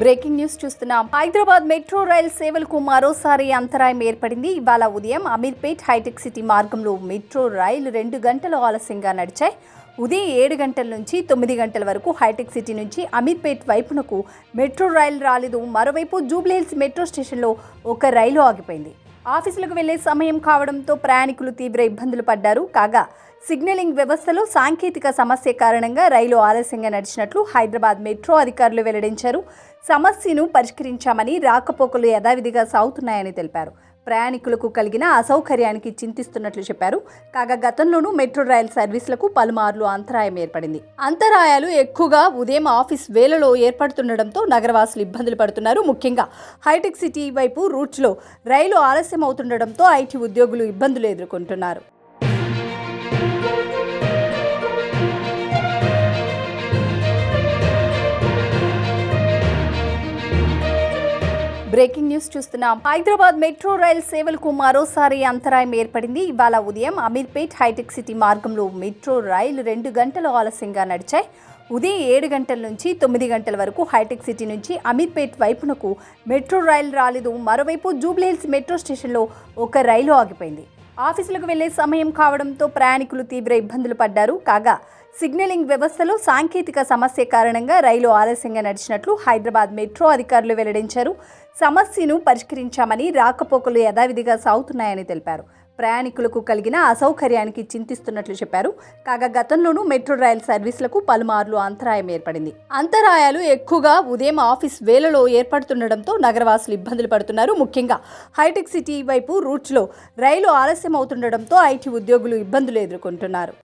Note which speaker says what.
Speaker 1: Breaking news చూస్తున్నాం. Hyderabad metro rail సేవలకు మరోసారి అంతరాయం ఏర్పడింది. ఇవాళ ఉదయం అమీర్పేట్ హైటెక్ సిటీ మార్గంలో మెట్రో రైలు రెండు గంటలు ఆలస్యంగా నడిచాయి. ఉదయం ఏడు గంటల నుంచి తొమ్మిది గంటల వరకు హైటెక్ సిటీ నుంచి అమీర్పేట్ వైపునకు మెట్రో రైలు రాలేదు. మరోవైపు జూబ్లీహిల్స్ మెట్రో స్టేషన్లో ఒక రైలు ఆగిపోయింది. ఆఫీసులకు వెళ్ళే సమయం కావడంతో ప్రయాణికులు తీవ్ర ఇబ్బందులు పడ్డారు. కాగా సిగ్నలింగ్ వ్యవస్థలో సాంకేతిక సమస్య కారణంగా రైలు ఆలస్యంగా నడిచినట్లు హైదరాబాద్ మెట్రో అధికారులు వెల్లడించారు. సమస్యను పరిష్కరించామని రాకపోకలు యథావిధిగా సాగుతున్నాయని తెలిపారు. ప్రయాణికులకు కలిగిన అసౌకర్యానికి చింతిస్తున్నట్లు చెప్పారు. కాగా గతంలోనూ మెట్రో రైల్ సర్వీసులకు పలుమార్లు అంతరాయం ఏర్పడింది. అంతరాయాలు ఎక్కువగా ఉదయం ఆఫీస్ వేళలో ఏర్పడుతుండటంతో నగరవాసులు ఇబ్బందులు పడుతున్నారు. ముఖ్యంగా హైటెక్ సిటీ వైపు రూట్స్లో రైలు ఆలస్యం అవుతుండటంతో ఐటీ ఉద్యోగులు ఇబ్బందులు ఎదుర్కొంటున్నారు. బ్రేకింగ్ న్యూస్ చూస్తున్నాం. హైదరాబాద్ మెట్రో రైల్ సేవలకు మరోసారి అంతరాయం ఏర్పడింది. ఇవాళ ఉదయం అమీర్పేట్ హైటెక్ సిటీ మార్గంలో మెట్రో రైలు రెండు గంటలు ఆలస్యంగా నడిచాయి. ఉదయం ఏడు గంటల నుంచి తొమ్మిది గంటల వరకు హైటెక్ సిటీ నుంచి అమీర్పేట్ వైపునకు మెట్రో రైలు రాలేదు. మరోవైపు జూబ్లీహిల్స్ మెట్రో స్టేషన్లో ఒక రైలు ఆగిపోయింది. ఆఫీసులకు వెళ్ళే సమయం కావడంతో ప్రయాణికులు తీవ్ర ఇబ్బందులు పడ్డారు. కాగా సిగ్నలింగ్ వ్యవస్థలో సాంకేతిక సమస్య కారణంగా రైలు ఆలస్యంగా నడిచినట్లు హైదరాబాద్ మెట్రో అధికారులు వెల్లడించారు. సమస్యను పరిష్కరించామని రాకపోకలు యథావిధిగా సాగుతున్నాయని తెలిపారు. ప్రయాణికులకు కలిగిన అసౌకర్యానికి చింతిస్తున్నట్లు చెప్పారు. కాగా గతంలోనూ మెట్రో రైల్ సర్వీసులకు పలుమార్లు అంతరాయం ఏర్పడింది. అంతరాయాలు ఎక్కువగా ఉదయం ఆఫీస్ వేళలో ఏర్పడుతుండటంతో నగరవాసులు ఇబ్బందులు పడుతున్నారు. ముఖ్యంగా హైటెక్ సిటీ వైపు రూట్స్లో రైలు ఆలస్యం అవుతుండటంతో ఐటీ ఉద్యోగులు ఇబ్బందులు ఎదుర్కొంటున్నారు.